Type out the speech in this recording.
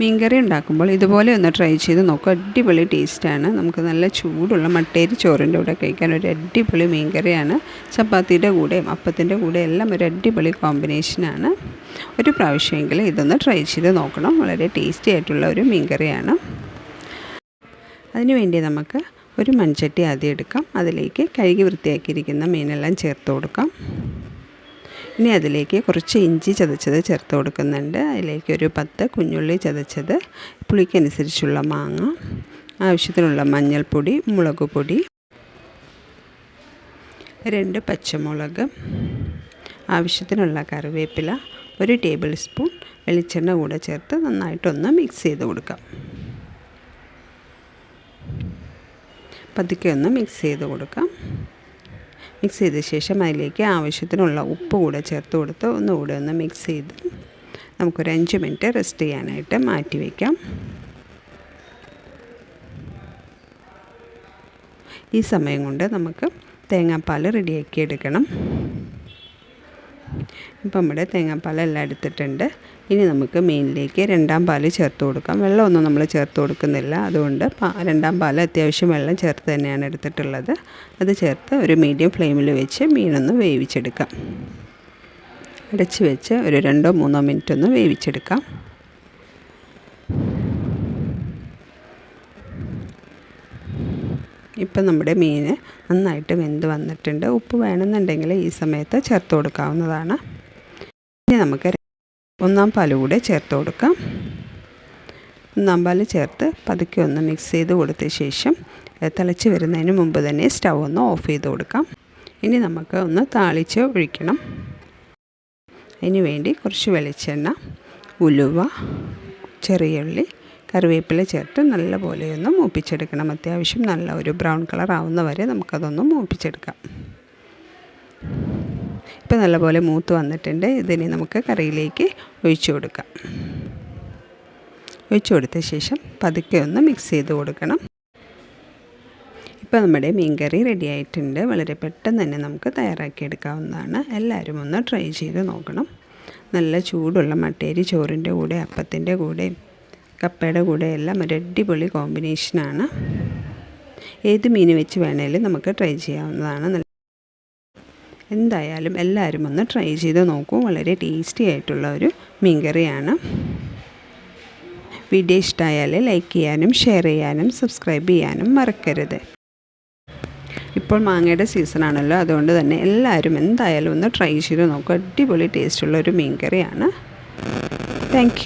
മീൻകറി ഉണ്ടാക്കുമ്പോൾ ഇതുപോലെ ഒന്ന് ട്രൈ ചെയ്ത് നോക്കുക അടിപൊളി ടേസ്റ്റാണ് നമുക്ക് നല്ല ചൂടുള്ള മട്ടേരി ചോറിന്റെ കൂടെ കഴിക്കാൻ ഒരു അടിപൊളി മീൻകറിയാണ്. ചപ്പാത്തിയുടെ കൂടെയും അപ്പത്തിന്റെ കൂടെ എല്ലാം ഒരു അടിപൊളി കോമ്പിനേഷനാണ് ഒരു പ്രാവശ്യമെങ്കിലും ഇതൊന്ന് ട്രൈ ചെയ്ത് നോക്കണം. വളരെ ടേസ്റ്റി ആയിട്ടുള്ള ഒരു മീൻകറിയാണ്. അതിനുവേണ്ടി നമുക്ക് ഒരു മൺചട്ടി ആദ്യം എടുക്കാം. അതിലേക്ക് കഴുകി വൃത്തിയാക്കിയിരിക്കുന്ന മീനെല്ലാം ചേർത്ത് കൊടുക്കാം. ഇനി അതിലേക്ക് കുറച്ച് ഇഞ്ചി ചതച്ചത് ചേർത്ത് കൊടുക്കുന്നുണ്ട്. അതിലേക്ക് ഒരു പത്ത് കുഞ്ഞുള്ളി ചതച്ചത് പുളിക്കനുസരിച്ചുള്ള മാങ്ങ ആവശ്യത്തിനുള്ള മഞ്ഞൾപ്പൊടി മുളക് പൊടി രണ്ട് പച്ചമുളക് ആവശ്യത്തിനുള്ള കറിവേപ്പില ഒരു ടേബിൾ സ്പൂൺ വെളിച്ചെണ്ണ കൂടെ ചേർത്ത് നന്നായിട്ടൊന്ന് മിക്സ് ചെയ്ത് കൊടുക്കാം. പതുക്കെ ഒന്ന് മിക്സ് ചെയ്ത് കൊടുക്കാം. മിക്സ് ചെയ്ത ശേഷം അതിലേക്ക് ആവശ്യത്തിനുള്ള ഉപ്പ് കൂടെ ചേർത്ത് കൊടുത്ത് ഒന്നുകൂടെ ഒന്ന് മിക്സ് ചെയ്ത് നമുക്കൊരു അഞ്ച് മിനിറ്റ് റെസ്റ്റ് ചെയ്യാനായിട്ട് മാറ്റി വയ്ക്കാം. ഈ സമയം കൊണ്ട് നമുക്ക് തേങ്ങാപ്പാൽ റെഡിയാക്കി എടുക്കണം. ഇപ്പം നമ്മുടെ തേങ്ങാപ്പാലെല്ലാം എടുത്തിട്ടുണ്ട്. ഇനി നമുക്ക് മീനിലേക്ക് രണ്ടാം പാൽ ചേർത്ത് കൊടുക്കാം. വെള്ളമൊന്നും നമ്മൾ ചേർത്ത് കൊടുക്കുന്നില്ല. അതുകൊണ്ട് രണ്ടാം പാൽ അത്യാവശ്യം വെള്ളം ചേർത്ത് തന്നെയാണ് എടുത്തിട്ടുള്ളത്. അത് ചേർത്ത് ഒരു മീഡിയം ഫ്ലെയിമിൽ വെച്ച് മീനൊന്ന് വേവിച്ചെടുക്കാം. അടച്ച് വെച്ച് ഒരു രണ്ടോ മൂന്നോ മിനിറ്റ് ഒന്ന് വേവിച്ചെടുക്കാം. ഇപ്പം നമ്മുടെ മീൻ നന്നായിട്ട് വെന്ത് വന്നിട്ടുണ്ട്. ഉപ്പ് വേണമെന്നുണ്ടെങ്കിൽ ഈ സമയത്ത് ചേർത്ത് കൊടുക്കാവുന്നതാണ്. ഇനി നമുക്ക് ഒന്നാം പാൽ കൂടെ ചേർത്ത് കൊടുക്കാം. ഒന്നാം പാൽ ചേർത്ത് പതുക്കെ ഒന്ന് മിക്സ് ചെയ്ത് കൊടുത്ത ശേഷം തിളച്ച് വരുന്നതിന് മുമ്പ് തന്നെ സ്റ്റൗ ഒന്ന് ഓഫ് ചെയ്ത് കൊടുക്കാം. ഇനി നമുക്ക് ഒന്ന് താളിച്ച് ഒഴിക്കണം. അതിന് വേണ്ടി കുറച്ച് വെളിച്ചെണ്ണ ഉലുവ ചെറിയ ഉള്ളി കറിവേപ്പില ചേർത്ത് നല്ലപോലെ ഒന്ന് മൂപ്പിച്ചെടുക്കണം. അത്യാവശ്യം നല്ല ഒരു ബ്രൗൺ കളർ ആവുന്ന വരെ നമുക്കതൊന്ന് മൂപ്പിച്ചെടുക്കാം. ഇപ്പം നല്ലപോലെ മൂത്ത് വന്നിട്ടുണ്ട്. ഇതിനെ നമുക്ക് കറിയിലേക്ക് ഒഴിച്ചു കൊടുക്കാം. ഒഴിച്ചു കൊടുത്ത ശേഷം പതുക്കെ ഒന്ന് മിക്സ് ചെയ്ത് കൊടുക്കണം. ഇപ്പോൾ നമ്മുടെ മീൻകറി റെഡി ആയിട്ടുണ്ട്. വളരെ പെട്ടെന്ന് തന്നെ നമുക്ക് തയ്യാറാക്കിയെടുക്കാവുന്നതാണ്. എല്ലാവരും ഒന്ന് ട്രൈ ചെയ്ത് നോക്കണം. നല്ല ചൂടുള്ള മട്ടേരി ചോറിന്റെ കൂടെ അപ്പത്തിന്റെ കൂടെയും കപ്പയുടെ കൂടെ എല്ലാം ഒരു അടിപൊളി കോമ്പിനേഷനാണ്. ഏത് മീൻ വെച്ച് വേണേലും നമുക്ക് ട്രൈ ചെയ്യാവുന്നതാണ്. നല്ല എന്തായാലും എല്ലാവരും ഒന്ന് ട്രൈ ചെയ്ത് നോക്കൂ. വളരെ ടേസ്റ്റി ആയിട്ടുള്ള ഒരു മീൻകറിയാണ്. വീഡിയോ ഇഷ്ടമായാൽ ലൈക്ക് ചെയ്യാനും ഷെയർ ചെയ്യാനും സബ്സ്ക്രൈബ് ചെയ്യാനും മറക്കരുത്. ഇപ്പോൾ മാങ്ങയുടെ സീസണാണല്ലോ അതുകൊണ്ട് തന്നെ എല്ലാവരും എന്തായാലും ഒന്ന് ട്രൈ ചെയ്ത് നോക്കുക അടിപൊളി ടേസ്റ്റുള്ള ഒരു മീൻകറിയാണ്. താങ്ക്